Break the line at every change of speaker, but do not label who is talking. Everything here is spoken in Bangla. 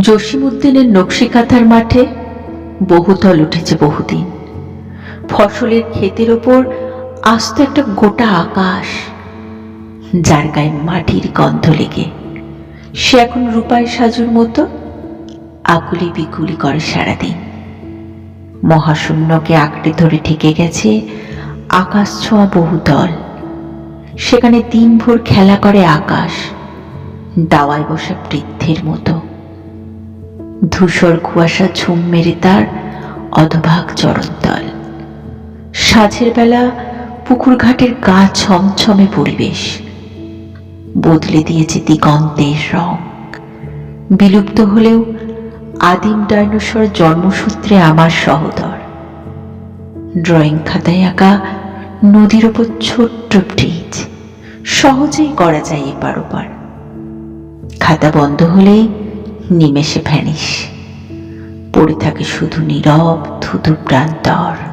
জসিমুদ্দিনের নকশিকাথার মাঠে বহুতল উঠেছে বহুদিন। ফসলের ক্ষেতের ওপর আস্ত একটা গোটা আকাশ, যার গায়ে মাটির গন্ধ লেগে। সে এখন রূপায় সাজুর মতো আকুলি বিকুলি করে সারাদিন। মহাশূন্যকে আঁকড়ে ধরে ঠেকে গেছে আকাশ ছোঁয়া বহুতল। সেখানে দিনভর খেলা করে আকাশ, দাওয়ায় বসা বৃদ্ধের মতো। ধূসর কুয়াশা ঝুম মেরে তার অধভাগ চরণতল সাঝের বেলা পুকুর ঘাটের গা ছমছমে পরিবেশ। বদলে দিয়েছে দিগন্তের রং। বিলুপ্ত হলেও আদিম ডাইনোসর জন্মসূত্রে আমার সহদর। ড্রয়িং খাতায় আঁকা নদীর ওপর ছোট্ট ব্রিজ। সহজেই করা যায় এপার ওপার। খাতা বন্ধ হলেই নিমেষে ভ্যানিস পড়ে থাকে শুধু নীরব থুতু প্রান্তর।